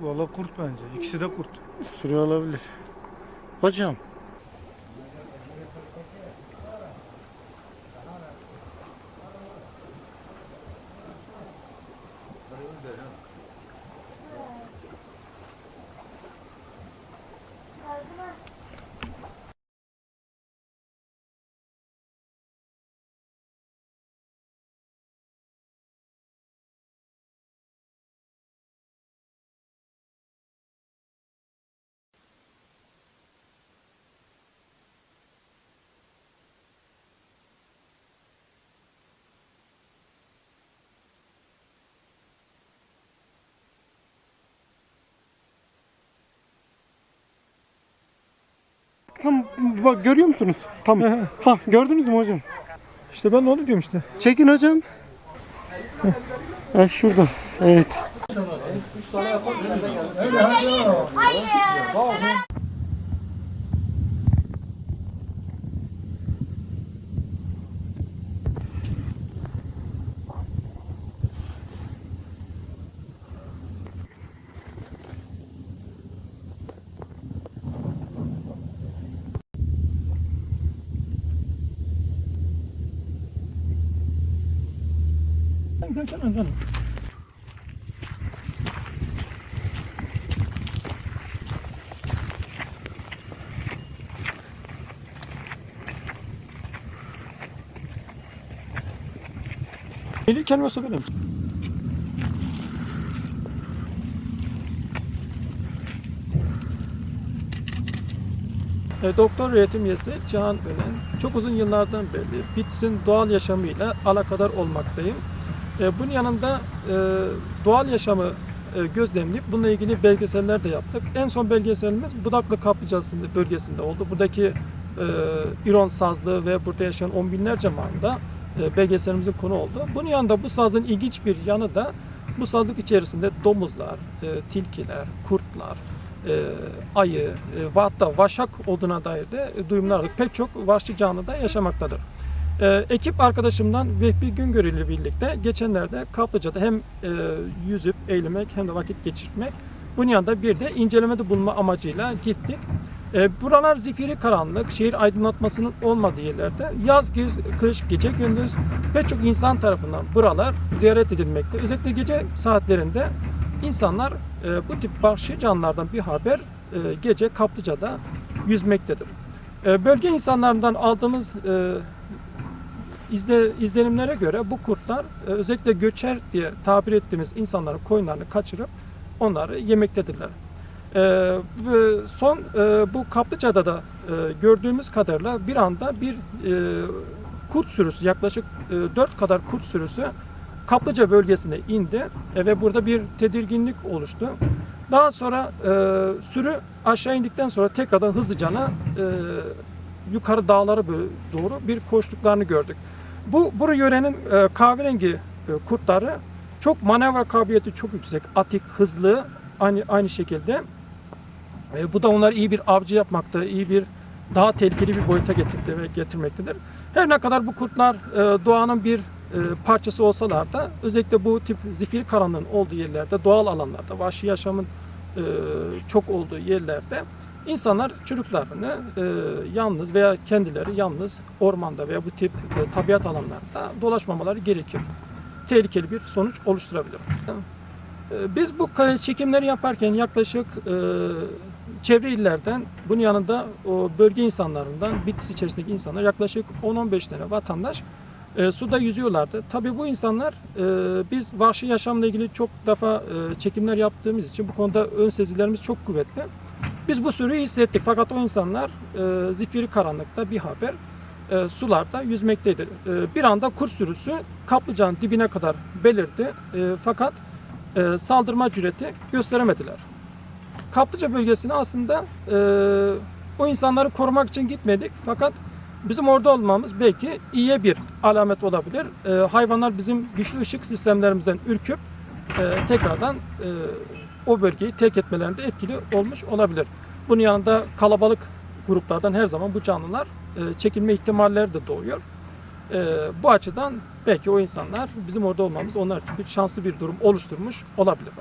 Valla kurt bence. İkisi de kurt. Sürü olabilir. Hocam. Tam bak görüyor musunuz? Tam. ha gördünüz mü hocam? İşte ben de onu diyorum işte. Çekin hocam. Ha şurada. Evet. Beni kendime sokarım. E, Doktor öğretim üyesi Cihan Önen. Çok uzun yıllardan beri Bitlis'in doğal yaşamıyla alakadar olmaktayım. E, bunun yanında e, doğal yaşamı e, gözlemleyip bununla ilgili belgeseller de yaptık. En son belgeselimiz Budaklı Kaplıcası bölgesinde oldu. Buradaki e, İron sazlığı ve burada yaşayan on binlerce manda belgeselimizin konu oldu. Bunun yanında bu sazın ilginç bir yanı da bu sazlık içerisinde domuzlar, tilkiler, kurtlar, e, ayı e, ve hatta vaşak olduğuna dair de e, duyumlar aldık. Pek çok vahşi canlı da yaşamaktadır. E, ekip arkadaşımdan Vehbi Güngör ile birlikte geçenlerde Kaplıca'da hem e, yüzüp eğilmek hem de vakit geçirmek bunun yanında bir de incelemede bulunma amacıyla gittik. E, buralar zifiri karanlık, şehir aydınlatmasının olmadığı yerlerde yaz, güz, kış, gece, gündüz pek çok insan tarafından buralar ziyaret edilmekte. Özellikle gece saatlerinde insanlar e, bu tip vahşi canlılardan bir haber e, gece Kaplıca'da yüzmektedir. E, bölge insanlarından aldığımız e, izle, izlenimlere göre bu kurtlar e, özellikle göçer diye tabir ettiğimiz insanların koyunlarını kaçırıp onları yemektedirler. E, bu- son e, bu Kaplıca'da da e, gördüğümüz kadarıyla bir anda bir e, kurt sürüsü yaklaşık e, 4 kadar kurt sürüsü Kaplıca bölgesine indi e, ve burada bir tedirginlik oluştu. Daha sonra e, sürü aşağı indikten sonra tekrardan hızlıcana e, yukarı dağlara doğru bir koştuklarını gördük. Bu bu yörenin e, kahverengi e, kurtları çok manevra kabiliyeti çok yüksek, atik, hızlı aynı aynı şekilde. E, bu da onları iyi bir avcı yapmakta, iyi bir daha tehlikeli bir boyuta getirmektedir. Her ne kadar bu kurtlar e, doğanın bir e, parçası olsalar da özellikle bu tip zifiri karanlığın olduğu yerlerde, doğal alanlarda, vahşi yaşamın e, çok olduğu yerlerde insanlar çocuklarını e, yalnız veya kendileri yalnız ormanda veya bu tip e, tabiat alanlarında dolaşmamaları gerekir. Tehlikeli bir sonuç oluşturabilir. E, Biz bu çekimleri yaparken yaklaşık e, çevre illerden bunun yanında o bölge insanlarından Bitlis içerisindeki insanlar yaklaşık 10-15 tane vatandaş e, suda yüzüyorlardı. Tabii bu insanlar e, biz vahşi yaşamla ilgili çok defa e, çekimler yaptığımız için bu konuda ön sezilerimiz çok kuvvetli. Biz bu sürüyü hissettik fakat o insanlar e, zifiri karanlıkta bir haber e, sularda yüzmekteydi. E, bir anda kurt sürüsü kaplıcanın dibine kadar belirdi E, fakat e, saldırma cüreti gösteremediler. Kaplıca bölgesine aslında e, o insanları korumak için gitmedik fakat bizim orada olmamız belki iyiye bir alamet olabilir. E, hayvanlar bizim güçlü ışık sistemlerimizden ürküp e, tekrardan e, o bölgeyi terk etmelerinde etkili olmuş olabilir. Bunun yanında kalabalık gruplardan her zaman bu canlılar e, çekilme ihtimalleri de doğuyor. E, bu açıdan belki o insanlar bizim orada olmamız onlar için bir şanslı bir durum oluşturmuş olabilir.